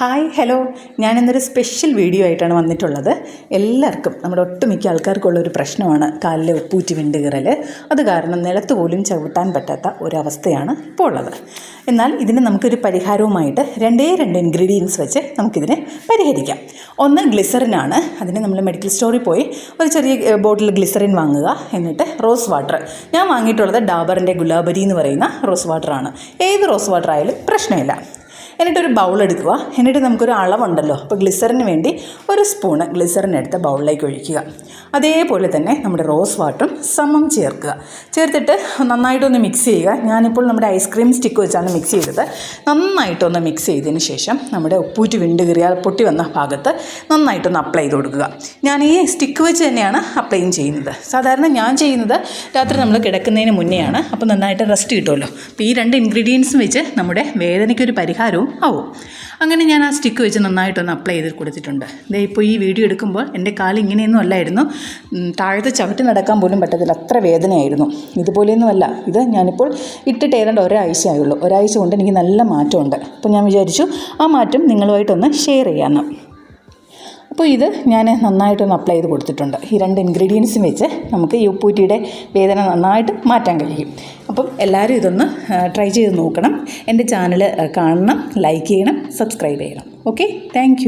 Hi hello ഞാനിന്നൊരു special video ആയിട്ടാണ് വന്നിട്ടുള്ളത്. എല്ലാവർക്കും നമ്മുടെ ഒട്ടുമിക്ക ആൾക്കാർക്കുള്ള ഒരു പ്രശ്നമാണ് കാലിലെ ഉപ്പൂറ്റി വിണ്ട് കീറൽ അത് കാരണം നിലത്ത് പോലും ചവിട്ടാൻ പറ്റാത്ത ഒരവസ്ഥയാണ് ഇപ്പോൾ ഉള്ളത്. എന്നാൽ ഇതിന് നമുക്കൊരു പരിഹാരവുമായിട്ട് രണ്ടേ രണ്ട് ഇൻഗ്രീഡിയൻസ് വെച്ച് നമുക്കിതിനെ പരിഹരിക്കാം. ഒന്ന് ഗ്ലിസറിനാണ് അതിന് നമ്മൾ മെഡിക്കൽ സ്റ്റോറിൽ പോയി ഒരു ചെറിയ ബോട്ടിൽ ഗ്ലിസറിൻ വാങ്ങുക. എന്നിട്ട് റോസ് വാട്ടർ ഞാൻ വാങ്ങിയിട്ടുള്ളത് ഡാബറിന്റെ ഗുലാബരി എന്ന് പറയുന്ന റോസ് വാട്ടറാണ് ഏത് റോസ് വാട്ടർ ആയാലും പ്രശ്നമില്ല. എന്നിട്ടൊരു ബൗൾ എടുക്കുക. എന്നിട്ട് നമുക്കൊരു അളവുണ്ടല്ലോ. അപ്പോൾ ഗ്ലിസറിന് വേണ്ടി ഒരു സ്പൂണ് ഗ്ലിസറിൻ എടുത്ത ബൗളിലേക്ക് ഒഴിക്കുക. അതേപോലെ തന്നെ നമ്മുടെ റോസ് വാട്ടറും സമം ചേർക്കുക. ചേർത്തിട്ട് നന്നായിട്ടൊന്ന് മിക്സ് ചെയ്യുക. ഞാനിപ്പോൾ നമ്മുടെ ഐസ്ക്രീം സ്റ്റിക്ക് വെച്ചാണ് മിക്സ് ചെയ്തത്. നന്നായിട്ടൊന്ന് മിക്സ് ചെയ്തതിന് ശേഷം നമ്മുടെ ഉപ്പൂറ്റ് വിണ്ട് കീറിയാൽ പൊട്ടി വന്ന ഭാഗത്ത് നന്നായിട്ടൊന്ന് അപ്ലൈ ചെയ്ത് കൊടുക്കുക. ഞാൻ ഈ സ്റ്റിക്ക് വെച്ച് തന്നെയാണ് അപ്ലൈയും ചെയ്യുന്നത്. സാധാരണ ഞാൻ ചെയ്യുന്നത് രാത്രി നമ്മൾ കിടക്കുന്നതിന് മുന്നെയാണ്. അപ്പോൾ നന്നായിട്ട് റെസ്റ്റ് കിട്ടുമല്ലോ. അപ്പോൾ ഈ രണ്ട് ഇൻഗ്രീഡിയൻസും വെച്ച് നമ്മുടെ വേദനയ്ക്കൊരു പരിഹാരവും ആവും. അങ്ങനെ ഞാൻ ആ സ്റ്റിക്ക് വെച്ച് നന്നായിട്ടൊന്ന് അപ്ലൈ ചെയ്ത് കൊടുത്തിട്ടുണ്ട്. ദേ ഇപ്പോൾ ഈ വീഡിയോ എടുക്കുമ്പോൾ എന്റെ കാൽ ഇങ്ങനെയൊന്നും അല്ലായിരുന്നു. താഴത്തെ ചവിട്ടി നടക്കാൻ പോലും പറ്റത്തില്ല. അത്ര വേദനയായിരുന്നു. ഇതുപോലെയൊന്നും അല്ല ഇത് ഞാനിപ്പോൾ ഇട്ടിട്ട് ഏതാണ്ട് ഒരാഴ്ച ആയുള്ളൂ ഒരാഴ്ച കൊണ്ട് എനിക്ക് നല്ല മാറ്റമുണ്ട്. അപ്പോൾ ഞാൻ വിചാരിച്ചു ആ മാറ്റം നിങ്ങളുമായിട്ടൊന്ന് ഷെയർ ചെയ്യാമെന്ന് അപ്പോൾ ഇത് ഞാൻ നന്നായിട്ടൊന്ന് അപ്ലൈ ചെയ്ത് കൊടുത്തിട്ടുണ്ട്. ഈ രണ്ട് ഇൻഗ്രീഡിയൻസും വെച്ച് നമുക്ക് ഈ ഉപ്പൂറ്റിയുടെ വേദന നന്നായിട്ട് മാറ്റാൻ കഴിയും. അപ്പം എല്ലാവരും ഇതൊന്ന് ട്രൈ ചെയ്ത് നോക്കണം. എന്റെ ചാനൽ കാണണം ലൈക്ക് ചെയ്യണം സബ്സ്ക്രൈബ് ചെയ്യണം. Okay thank